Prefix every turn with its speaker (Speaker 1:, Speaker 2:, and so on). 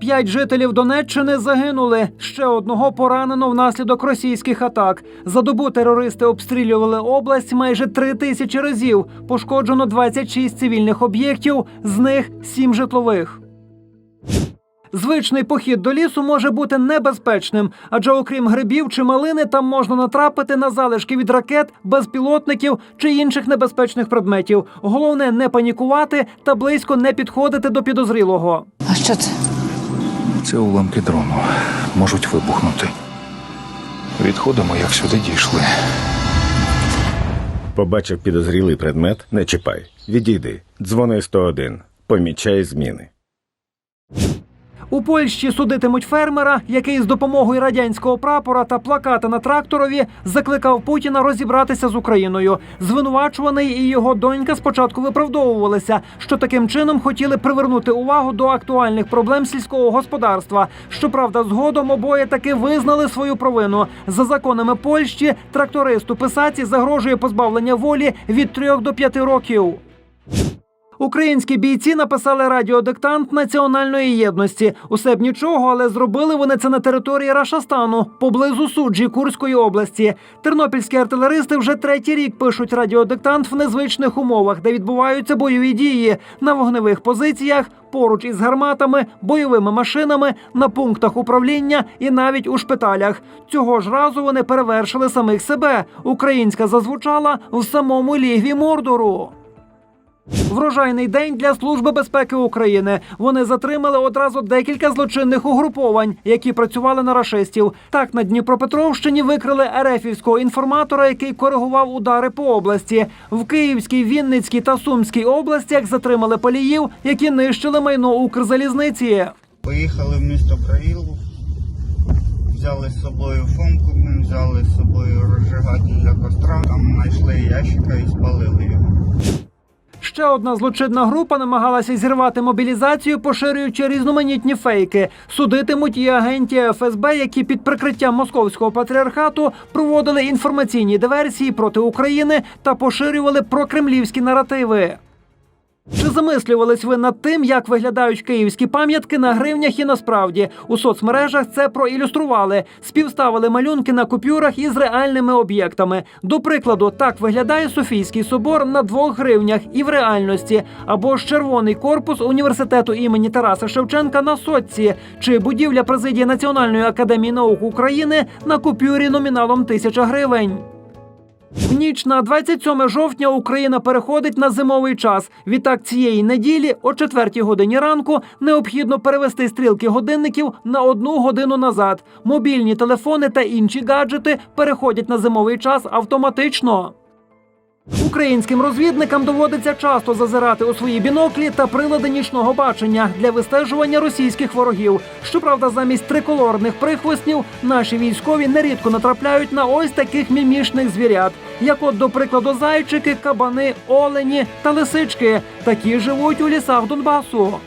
Speaker 1: П'ять жителів Донеччини загинули. Ще одного поранено внаслідок російських атак. За добу терористи обстрілювали область майже три тисячі разів. Пошкоджено 26 цивільних об'єктів, з них сім житлових. Звичний похід до лісу може бути небезпечним, адже окрім грибів чи малини, там можна натрапити на залишки від ракет, безпілотників чи інших небезпечних предметів. Головне не панікувати та близько не підходити до підозрілого.
Speaker 2: А що це?
Speaker 3: Це уламки дрону. Можуть вибухнути. Відходимо, як сюди дійшли.
Speaker 4: Побачив підозрілий предмет, не чіпай. Відійди. Дзвони 101. Помічай зміни.
Speaker 1: У Польщі судитимуть фермера, який з допомогою радянського прапора та плаката на тракторові закликав Путіна розібратися з Україною. Звинувачуваний і його донька спочатку виправдовувалися, що таким чином хотіли привернути увагу до актуальних проблем сільського господарства. Щоправда, згодом обоє таки визнали свою провину. За законами Польщі трактористу писаці загрожує позбавлення волі від 3 до 5 років. Українські бійці написали радіодиктант національної єдності. Усе б нічого, але зробили вони це на території Рашастану, поблизу суджі Курської області. Тернопільські артилеристи вже третій рік пишуть радіодиктант в незвичних умовах, де відбуваються бойові дії на вогневих позиціях, поруч із гарматами, бойовими машинами, на пунктах управління і навіть у шпиталях. Цього ж разу вони перевершили самих себе. Українська зазвучала в самому лігві Мордору. Врожайний день для Служби безпеки України. Вони затримали одразу декілька злочинних угруповань, які працювали на рашистів. Так на Дніпропетровщині викрили ерефівського інформатора, який коригував удари по області. В Київській, Вінницькій та Сумській областях затримали паліїв, які нищили майно Укрзалізниці.
Speaker 5: Поїхали в місто Браїлу, взяли з собою фомку, взяли з собою розжигатель для костра, там знайшли ящика і спалили його.
Speaker 1: Ще одна злочинна група намагалася зірвати мобілізацію, поширюючи різноманітні фейки. Судитимуть і агентів ФСБ, які під прикриттям московського патріархату проводили інформаційні диверсії проти України та поширювали прокремлівські наративи. Чи замислювались ви над тим, як виглядають київські пам'ятки на гривнях і насправді у соцмережах це проілюстрували, співставили малюнки на купюрах із реальними об'єктами. До прикладу, так виглядає Софійський собор на двох гривнях і в реальності, або ж червоний корпус університету імені Тараса Шевченка на сотці, чи будівля президії Національної академії наук України на купюрі номіналом тисяча гривень. В ніч на 27 жовтня Україна переходить на зимовий час. Відтак цієї неділі о 4 годині ранку необхідно перевести стрілки годинників на одну годину назад. Мобільні телефони та інші гаджети переходять на зимовий час автоматично. Українським розвідникам доводиться часто зазирати у свої біноклі та прилади нічного бачення для вистежування російських ворогів. Щоправда, замість триколорних прихвостнів наші військові нерідко натрапляють на ось таких мімішних звірят, як от, до прикладу, зайчики, кабани, олені та лисички. Такі живуть у лісах Донбасу.